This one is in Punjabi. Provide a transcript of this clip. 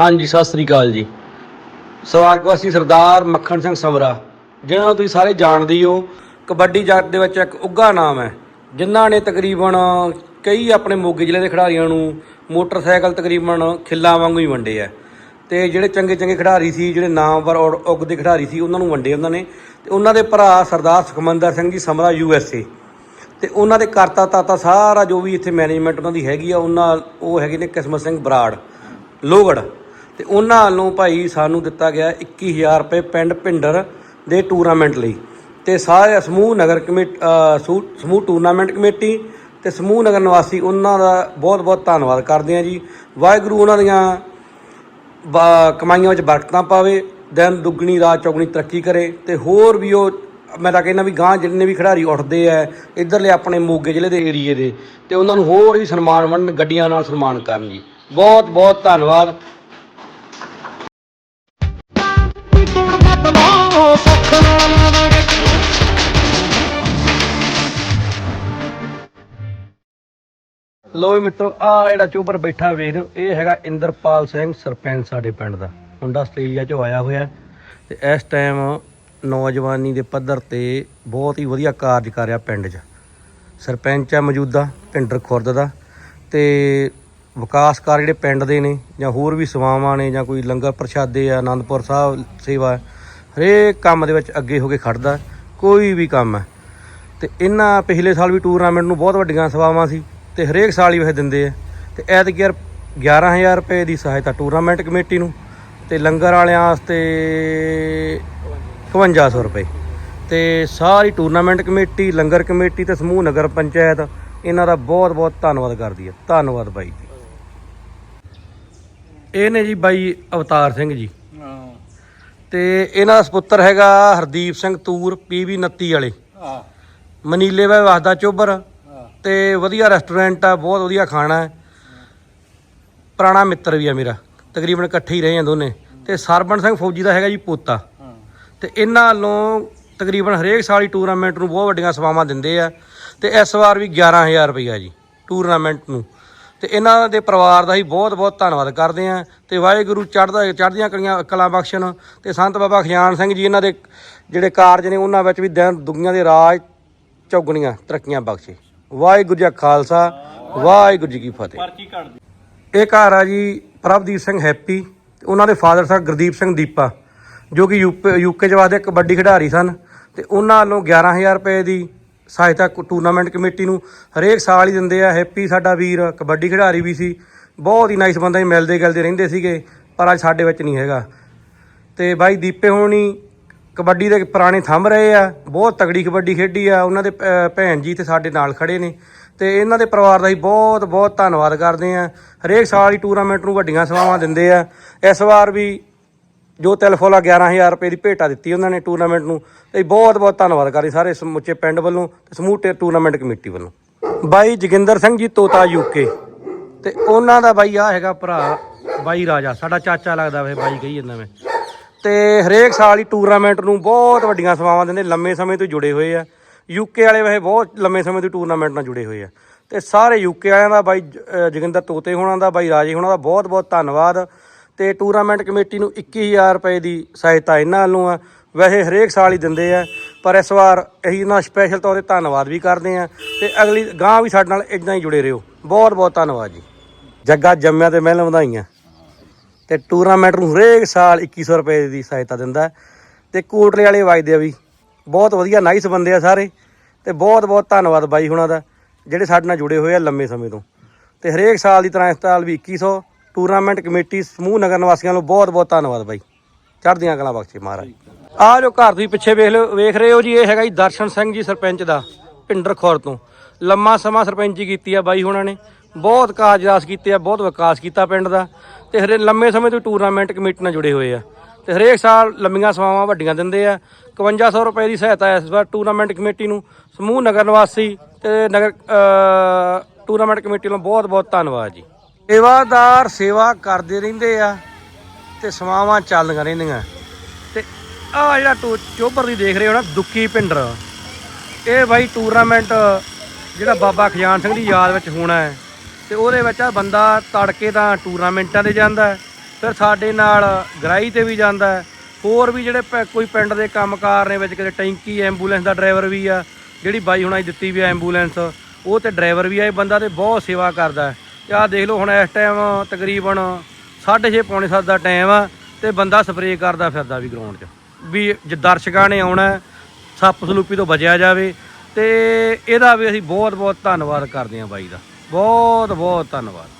ਹਾਂਜੀ, ਸਤਿ ਸ੍ਰੀ ਅਕਾਲ ਜੀ। ਸਵਾਗਤਵਾਸੀ ਸਰਦਾਰ ਮੱਖਣ ਸਿੰਘ ਸਮਰਾ। ਜਿਹਨਾਂ ਨੂੰ ਤੁਸੀਂ ਸਾਰੇ ਜਾਣਦੇ ਹੀ ਹੋ, ਕਬੱਡੀ ਜਗਤ ਦੇ ਵਿੱਚ ਇੱਕ ਉੱਘਾ ਨਾਮ ਹੈ। ਜਿਨ੍ਹਾਂ ਨੇ ਤਕਰੀਬਨ ਕਈ ਆਪਣੇ ਮੋਗੇ ਜ਼ਿਲ੍ਹੇ ਦੇ ਖਿਡਾਰੀਆਂ ਨੂੰ ਮੋਟਰਸਾਈਕਲ ਤਕਰੀਬਨ ਖਿੱਲਾਂ ਵਾਂਗੂ ਹੀ ਵੰਡੇ ਆ ਤੇ ਜਿਹੜੇ ਚੰਗੇ ਚੰਗੇ ਖਿਡਾਰੀ ਸੀ, ਜਿਹੜੇ ਨਾਮਵਰ ਔਰ ਉੱਗਦੇ ਖਿਡਾਰੀ ਸੀ, ਉਹਨਾਂ ਨੂੰ ਵੰਡੇ ਉਹਨਾਂ ਨੇ। ਤੇ ਉਹਨਾਂ ਦੇ ਭਰਾ ਸਰਦਾਰ ਸੁਖਮੰਦਰ ਸਿੰਘ ਜੀ ਸਮਰਾ ਯੂ ਐਸ ਏ। ਤੇ ਉਹਨਾਂ ਦੇ ਕਰਤਾ ਤਾਤਾ ਸਾਰਾ ਜੋ ਵੀ ਇੱਥੇ ਮੈਨੇਜਮੈਂਟ ਉਹਨਾਂ ਦੀ ਹੈਗੀ ਆ, ਉਹਨਾਂ ਉਹ ਹੈਗੇ ਨੇ ਕਿਸਮਤ ਸਿੰਘ ਬਰਾੜ ਲੋਹਗੜ ਤੇ ਉਹਨਾਂ ਵੱਲੋਂ ਭਾਈ ਸਾਨੂੰ ਦਿੱਤਾ ਗਿਆ 21000 ਰੁਪਏ ਪਿੰਡ ਭਿੰਡਰ ਦੇ ਟੂਰਨਾਮੈਂਟ ਲਈ। ਤੇ ਸਾਰੇ ਸਮੂਹ ਨਗਰ ਕਮੇਟੀ ਸਮੂਹ ਟੂਰਨਾਮੈਂਟ ਕਮੇਟੀ ਤੇ ਸਮੂਹ ਨਗਰ ਨਿਵਾਸੀ ਉਹਨਾਂ ਦਾ ਬਹੁਤ ਬਹੁਤ ਧੰਨਵਾਦ ਕਰਦੇ ਆ ਜੀ। ਵਾਹਿਗੁਰੂ ਉਹਨਾਂ ਦੀਆਂ, ਬਾ- ਕਮਾਈਆਂ ਵਿੱਚ ਬਰਕਤਾਂ ਪਾਵੇ, ਦਿਨ ਦੁੱਗਣੀ, ਰਾਤ ਚੌਗਣੀ ਤਰੱਕੀ ਕਰੇ ਤੇ ਹੋਰ ਵੀ ਉਹ, ਮੈਂ ਤਾਂ ਕਹਿੰਦਾ ਵੀ ਗਾਂ ਜਿੰਨੇ ਵੀ ਖਿਡਾਰੀ ਉੱਠਦੇ ਆ, ਇਧਰਲੇ ਆਪਣੇ ਮੋਗੇ ਜ਼ਿਲ੍ਹੇ ਦੇ ਏਰੀਏ ਦੇ, ਤੇ ਉਹਨਾਂ ਨੂੰ ਹੋਰ ਵੀ ਸਨਮਾਨ ਵੰਡਣ, ਗੱਡੀਆਂ ਨਾਲ ਸਨਮਾਨ ਕਰਨ ਜੀ। ਬਹੁਤ ਬਹੁਤ ਧੰਨਵਾਦ। ਲੋ ਵੀ ਮਿੱਤਰੋ ਆ ਜਿਹੜਾ ਚੋਬਰ ਬੈਠਾ ਵੇਖ ਰਹੇ ਹੋ ਇਹ ਹੈਗਾ ਇੰਦਰਪਾਲ ਸਿੰਘ ਸਰਪੰਚ ਸਾਡੇ ਪਿੰਡ ਦਾ। ਮੁੰਡਾ ਆਸਟ੍ਰੇਲੀਆ ਚੋਂ ਆਇਆ ਹੋਇਆ ਹੈ ਤੇ ਇਸ ਟਾਈਮ ਨੌਜਵਾਨੀ ਦੇ ਪੱਧਰ ਤੇ ਬਹੁਤ ਹੀ ਵਧੀਆ ਕਾਰਜ ਕਰ ਰਿਹਾ ਪਿੰਡ 'ਚ। ਸਰਪੰਚ ਹੈ ਮੌਜੂਦਾ ਪਿੰਡਰ ਖੁਰਦ ਦਾ ਤੇ ਵਿਕਾਸਕਾਰ ਜਿਹੜੇ ਪਿੰਡ ਦੇ ਨੇ ਜਾਂ ਹੋਰ ਵੀ ਸੇਵਾਵਾਂ ਨੇ ਜਾਂ ਕੋਈ ਲੰਗਰ ਪ੍ਰਸ਼ਾਦੇ ਆ ਆਨੰਦਪੁਰ ਸਾਹਿਬ ਸੇਵਾ ਹਰੇਕ ਕੰਮ ਦੇ ਵਿੱਚ ਅੱਗੇ ਹੋ ਕੇ ਖੜਦਾ ਕੋਈ ਵੀ ਕੰਮ ਹੈ। ਤੇ ਇਹਨਾਂ ਪਿਛਲੇ ਸਾਲ ਵੀ ਟੂਰਨਾਮੈਂਟ ਨੂੰ ਬਹੁਤ ਵੱਡੀਆਂ ਸੇਵਾਵਾਂ ਸੀ। ਤੇ ਹਰੇਕ ਸਾਲ ਹੀ ਵੈਸੇ ਦਿੰਦੇ ਆ। ਤੇ ਐਤਕੀ ਯਾਰ 11000 ਰੁਪਏ ਦੀ ਸਹਾਇਤਾ ਟੂਰਨਾਮੈਂਟ ਕਮੇਟੀ ਨੂੰ ਤੇ ਲੰਗਰ ਵਾਲਿਆਂ ਵਾਸਤੇ 5100 ਰੁਪਏ। ਤੇ ਸਾਰੀ ਟੂਰਨਾਮੈਂਟ ਕਮੇਟੀ ਲੰਗਰ ਕਮੇਟੀ ਤੇ ਸਮੂਹ ਨਗਰ ਪੰਚਾਇਤ ਇਹਨਾਂ ਦਾ ਬਹੁਤ ਬਹੁਤ ਧੰਨਵਾਦ ਕਰਦੀ ਹੈ ਧੰਨਵਾਦ ਬਾਈ ਜੀ। ਇਹ ਨੇ ਜੀ ਬਾਈ ਅਵਤਾਰ ਸਿੰਘ ਜੀ। ਤੇ ਇਹਨਾਂ ਦਾ ਸੁਪੁੱਤਰ ਹੈਗਾ ਹਰਦੀਪ ਸਿੰਘ ਤੂਰ ਪੀਵੀ 29 ਵਾਲੇ। ਮਨੀਲੇ ਵੇ ਵਸਦਾ ਚੋਬਰ ਤੇ ਵਧੀਆ ਰੈਸਟੋਰੈਂਟ ਆ ਬਹੁਤ ਵਧੀਆ ਖਾਣਾ ਹੈ। ਪੁਰਾਣਾ ਮਿੱਤਰ ਵੀ ਆ ਮੇਰਾ ਤਕਰੀਬਨ ਇਕੱਠੇ ਹੀ ਰਹੇ ਆ ਦੋਨੇ। ਤੇ ਸਰਬਣ ਸਿੰਘ ਫੌਜੀ ਦਾ ਹੈਗਾ ਜੀ ਪੋਤਾ। ਤੇ ਇਹਨਾਂ ਵੱਲੋਂ ਤਕਰੀਬਨ ਹਰੇਕ ਸਾਲ ਹੀ ਟੂਰਨਾਮੈਂਟ ਨੂੰ ਬਹੁਤ ਵੱਡੀਆਂ ਸੇਵਾਵਾਂ ਦਿੰਦੇ ਆ। ਤੇ ਇਸ ਵਾਰ ਵੀ 11000 ਰੁਪਈਆ ਜੀ ਟੂਰਨਾਮੈਂਟ ਨੂੰ। ਤੇ ਇਹਨਾਂ ਦੇ ਪਰਿਵਾਰ ਦਾ ਹੀ ਬਹੁਤ ਬਹੁਤ ਧੰਨਵਾਦ ਕਰਦੇ ਆ। ਤੇ ਵਾਹਿਗੁਰੂ ਚੜ੍ਹਦਾ ਚੜ੍ਹਦੀਆਂ ਕਲੀਆਂ ਕਲਾ ਬਖਸ਼ਣ। ਤੇ ਸੰਤ ਬਾਬਾ ਖਿਆਨ ਸਿੰਘ ਜੀ ਇਹਨਾਂ ਦੇ ਜਿਹੜੇ ਕਾਰਜ ਨੇ ਉਹਨਾਂ ਵਿੱਚ ਵੀ ਦਿਨ ਦੁਗੀਆਂ ਦੇ ਰਾਜ ਚੌਗਣੀਆਂ ਤਰੱਕੀਆਂ ਬਖਸ਼ੇ। ਵਾਹਿਗੁਰੂ ਜੀ ਕਾ ਖਾਲਸਾ ਵਾਹਿਗੁਰੂ ਜੀ ਕੀ ਫਤਿਹ। ਇਹ ਘਰ ਆ ਜੀ ਪ੍ਰਭਦੀਪ ਸਿੰਘ ਹੈਪੀ ਤੇ ਉਹਨਾਂ ਦੇ ਫਾਦਰ ਸਾਹਿਬ ਗੁਰਦੀਪ ਸਿੰਘ ਦੀਪਾ ਜੋ ਕਿ ਯੂਕੇ ਚ ਵਾਸਤੇ ਕਬੱਡੀ ਖਿਡਾਰੀ ਸਨ ਤੇ ਉਹਨਾਂ ਵੱਲੋਂ 11000 ਰੁਪਏ ਦੀ ਸਹਾਇਤਾ ਕੁ- ਟੂਰਨਾਮੈਂਟ ਕਮੇਟੀ ਨੂੰ ਹਰੇਕ ਸਾਲ ਹੀ ਦਿੰਦੇ ਆ। ਹੈਪੀ ਸਾਡਾ ਵੀਰ ਕਬੱਡੀ ਖਿਡਾਰੀ ਵੀ ਸੀ। ਬਹੁਤ ਹੀ ਨਾਈਸ ਬੰਦਾ ਸੀ ਮਿਲਦੇ ਗਿਲਦੇ ਰਹਿੰਦੇ ਸੀਗੇ ਪਰ ਅੱਜ ਸਾਡੇ ਵਿੱਚ ਨਹੀਂ ਹੈਗਾ। ਤੇ ਬਾਈ ਦੀਪੇ ਹੋਣੀ ਕਬੱਡੀ ਦੇ ਪੁਰਾਣੇ ਥੰਮ ਰਹੇ ਆ ਬਹੁਤ ਤਗੜੀ ਕਬੱਡੀ ਖੇਡੀ ਆ ਉਹਨਾਂ ਦੇ ਅਹ, ਭੈਣ ਜੀ ਤੇ ਸਾਡੇ ਨਾਲ ਖੜੇ ਨੇ। ਤੇ ਇਹਨਾਂ ਦੇ ਪਰਿਵਾਰ ਦਾ ਹੀ ਬਹੁਤ ਬਹੁਤ ਧੰਨਵਾਦ ਕਰਦੇ ਆ। ਹਰੇਕ ਸਾਲ ਹੀ ਟੂਰਨਾਮੈਂਟ ਨੂੰ ਵੱਡੀਆਂ ਸੇਵਾਵਾਂ ਦਿੰਦੇ ਆ। ਇਸ ਵਾਰ ਵੀ ਜੋ ਤਿਲਫੋਲਾ 11000 ਰੁਪਏ ਦੀ ਭੇਟਾ ਦਿੱਤੀ ਉਹਨਾਂ ਨੇ ਟੂਰਨਾਮੈਂਟ ਨੂੰ। ਤੇ ਬਹੁਤ ਬਹੁਤ ਧੰਨਵਾਦ ਕਰਦੇ ਸਾਰੇ ਸਮੁੱਚੇ ਪਿੰਡ ਵੱਲੋਂ ਤੇ ਸਮੂਹ ਟੂਰਨਾਮੈਂਟ ਕਮੇਟੀ ਵੱਲੋਂ। ਬਾਈ ਜੋਗਿੰਦਰ ਸਿੰਘ ਜੀ ਤੋਤਾ ਯੂਕੇ ਤੇ ਉਹਨਾਂ ਦਾ ਬਾਈ ਆ ਹੈਗਾ ਭਰਾ ਬਾਈ ਰਾਜਾ। ਸਾਡਾ ਚਾਚਾ ਲੱਗਦਾ ਵੇ ਬਾਈ ਕਹੀ ਜਾਂਦਾ ਮੈਂ। ਤੇ ਹਰੇਕ ਸਾਲ ਹੀ ਟੂਰਨਾਮੈਂਟ ਨੂੰ ਬਹੁਤ ਵੱਡੀਆਂ ਸੇਵਾਵਾਂ ਦਿੰਦੇ, ਲੰਮੇ ਸਮੇਂ ਤੋਂ ਜੁੜੇ ਹੋਏ ਆ। ਯੂਕੇ ਵਾਲੇ ਵੈਸੇ ਬਹੁਤ ਲੰਮੇ ਸਮੇਂ ਤੋਂ ਟੂਰਨਾਮੈਂਟ ਨਾਲ ਜੁੜੇ ਹੋਏ ਆ। ਤੇ ਸਾਰੇ ਯੂਕੇ ਵਾਲਿਆਂ ਦਾ ਬਾਈ ਜ- ਜੋਗਿੰਦਰ ਤੋਤੇ ਹੋਣਾ ਦਾ, ਬਾਈ ਰਾਜੇ ਹੋਣਾ ਦਾ ਬਹੁਤ ਬਹੁਤ ਧੰਨਵਾਦ। ਤੇ ਟੂਰਨਾਮੈਂਟ ਕਮੇਟੀ ਨੂੰ 21000 ਰੁਪਏ ਦੀ ਸਹਾਇਤਾ ਇਹਨਾਂ ਵੱਲੋਂ ਆ। ਵੈਸੇ ਹਰੇਕ ਸਾਲ ਹੀ ਦਿੰਦੇ ਆ, ਪਰ ਇਸ ਵਾਰ ਅਸੀਂ ਇਹਨਾਂ ਸਪੈਸ਼ਲ ਤੌਰ ਤੇ ਧੰਨਵਾਦ ਵੀ ਕਰਦੇ ਆ। ਤੇ ਅਗਲੀ ਗਾਂ ਵੀ ਸਾਡੇ ਨਾਲ ਇਦਾਂ ਹੀ ਜੁੜੇ ਰਹੋ। ਬਹੁਤ ਬਹੁਤ ਧੰਨਵਾਦ ਜੀ। ਜੱਗਾ ਜੰਮਿਆ ਤੇ ਮਹਿਲਾਂ ਵਧਾਈਆਂ। ਤੇ ਟੂਰਨਾਮੈਂਟ ਨੂੰ ਹਰੇਕ ਸਾਲ 2100 ਰੁਪਏ ਦੀ ਸਹਾਇਤਾ ਦਿੰਦਾ ਹੈ। ਤੇ ਕੋਟਲੇ ਵਾਲੇ ਵਜਦੇ ਆ ਵੀ, ਬਹੁਤ ਵਧੀਆ ਨਾਈਸ ਬੰਦੇ ਆ ਸਾਰੇ। ਤੇ ਬਹੁਤ ਬਹੁਤ ਧੰਨਵਾਦ ਬਾਈ ਹੁਣਾਂ ਦਾ, ਜਿਹੜੇ ਸਾਡੇ ਨਾਲ ਜੁੜੇ ਹੋਏ ਆ ਲੰਮੇ ਸਮੇਂ ਤੋਂ। ਤੇ ਹਰੇਕ ਸਾਲ ਦੀ ਤਰ੍ਹਾਂ ਇਸ ਸਾਲ ਵੀ 2100 ਟੂਰਨਾਮੈਂਟ ਕਮੇਟੀ ਸਮੂਹ ਨਗਰ ਨਿਵਾਸੀਆਂ ਨੂੰ ਬਹੁਤ ਬਹੁਤ ਧੰਨਵਾਦ ਬਾਈ। ਚੜ੍ਹਦੀਆਂ ਕਲਾ ਬਖਸ਼ੇ ਮਹਾਰਾਜ। ਆ ਜੋ ਘਰ ਤੁਸੀਂ ਪਿੱਛੇ ਵੇਖ ਲਿਓ, ਵੇਖ ਰਹੇ ਹੋ ਜੀ, ਇਹ ਹੈਗਾ ਜੀ ਦਰਸ਼ਨ ਸਿੰਘ ਜੀ ਸਰਪੰਚ ਦਾ, ਪਿੰਡਰ ਖੌਰ ਤੋਂ। ਲੰਮਾ ਸਮਾਂ ਸਰਪੰਚੀ ਕੀਤੀ ਆ ਬਾਈ ਹੁਣਾਂ ਨੇ। ਬਹੁਤ ਕਾਰਜਰਾਸ ਕੀਤੇ ਆ, ਬਹੁਤ ਵਿਕਾਸ ਕੀਤਾ ਪਿੰਡ ਦਾ। ਤੇ ਹਰੇ ਲੰਮੇ ਸਮੇਂ ਤੋਂ ਟੂਰਨਾਮੈਂਟ ਕਮੇਟੀ ਨਾਲ ਜੁੜੇ ਹੋਏ ਆ। ਤੇ ਹਰੇਕ ਸਾਲ ਲੰਮੀਆਂ ਸੇਵਾਵਾਂ ਵੱਡੀਆਂ ਦਿੰਦੇ ਆ। 5100 ਰੁਪਏ ਦੀ ਸਹਾਇਤਾ ਇਸ ਵਾਰ ਟੂਰਨਾਮੈਂਟ ਕਮੇਟੀ ਨੂੰ। ਸਮੂਹ ਨਗਰ ਨਿਵਾਸੀ ਤੇ ਨਗਰ ਟੂਰਨਾਮੈਂਟ ਕਮੇਟੀ ਨੂੰ ਬਹੁਤ ਬਹੁਤ ਧੰਨਵਾਦ ਜੀ। ਸੇਵਾਦਾਰ ਸੇਵਾ ਕਰਦੇ ਰਹਿੰਦੇ ਆ ਤੇ ਸੇਵਾਵਾਂ ਚੱਲਦੀਆਂ ਰਹਿੰਦੀਆਂ। ਤੇ ਆ ਜਿਹੜਾ ਚੋਬਰ ਦੀ ਦੇਖ ਰਹੇ ਹੋ ਨਾ ਦੁੱਕੀ ਪਿੰਡਰ ਇਹ ਬਾਈ ਟੂਰਨਾਮੈਂਟ ਜਿਹੜਾ ਬਾਬਾ ਖਜ਼ਾਨ ਸਿੰਘ ਦੀ ਯਾਦ ਵਿੱਚ ਹੋਣਾ ਹੈ। ਤੇ ਉਹਦੇ ਵਿੱਚ ਆ ਬੰਦਾ ਤੜਕੇ ਤਾਂ ਟੂਰਨਾਮੈਂਟਾਂ ਤੇ ਜਾਂਦਾ ਫਿਰ ਸਾਡੇ ਨਾਲ ਗ੍ਰਾਈ ਤੇ ਵੀ ਜਾਂਦਾ ਹੋਰ ਵੀ ਜਿਹੜੇ ਪੈ- ਕੋਈ ਪਿੰਡ ਦੇ ਕੰਮਕਾਰ ਨੇ ਵਿੱਚ ਕਿਤੇ ਟੈਂਕੀ ਐਂਬੂਲੈਂਸ ਦਾ ਡਰਾਈਵਰ ਵੀ ਆ, ਜਿਹੜੀ ਬਾਈ ਹੁਣਾਂ ਦਿੱਤੀ ਵੀ ਆ ਐਂਬੂਲੈਂਸ, ਉਹ ਤੇ ਡਰਾਈਵਰ ਵੀ ਆ, ਇਹ ਬੰਦਾ ਤੇ ਬਹੁਤ ਸੇਵਾ ਕਰਦਾ ਹੈ। ਤੇ ਆਹ ਦੇਖ ਲਓ ਹੁਣ ਇਸ ਟਾਈਮ ਤਕਰੀਬਨ 6:30 ਪੌਣੇ 7 ਦਾ ਟਾਈਮ ਆ, ਤੇ ਬੰਦਾ ਸਪਰੇਅ ਕਰਦਾ ਫਿਰਦਾ ਵੀ ਗਰਾਊਂਡ 'ਚ, ਵੀ ਜੇ ਦਰਸ਼ਕਾਂ ਨੇ ਆਉਣਾ ਸੱਪ ਸਲੂਪੀ ਤੋਂ ਬਚਿਆ ਜਾਵੇ, ਤੇ ਇਹਦਾ ਵੀ ਅਸੀਂ ਬਹੁਤ ਬਹੁਤ ਧੰਨਵਾਦ ਕਰਦੇ ਹਾਂ ਬਾਈ ਦਾ। ਬਹੁਤ ਬਹੁਤ ਧੰਨਵਾਦ।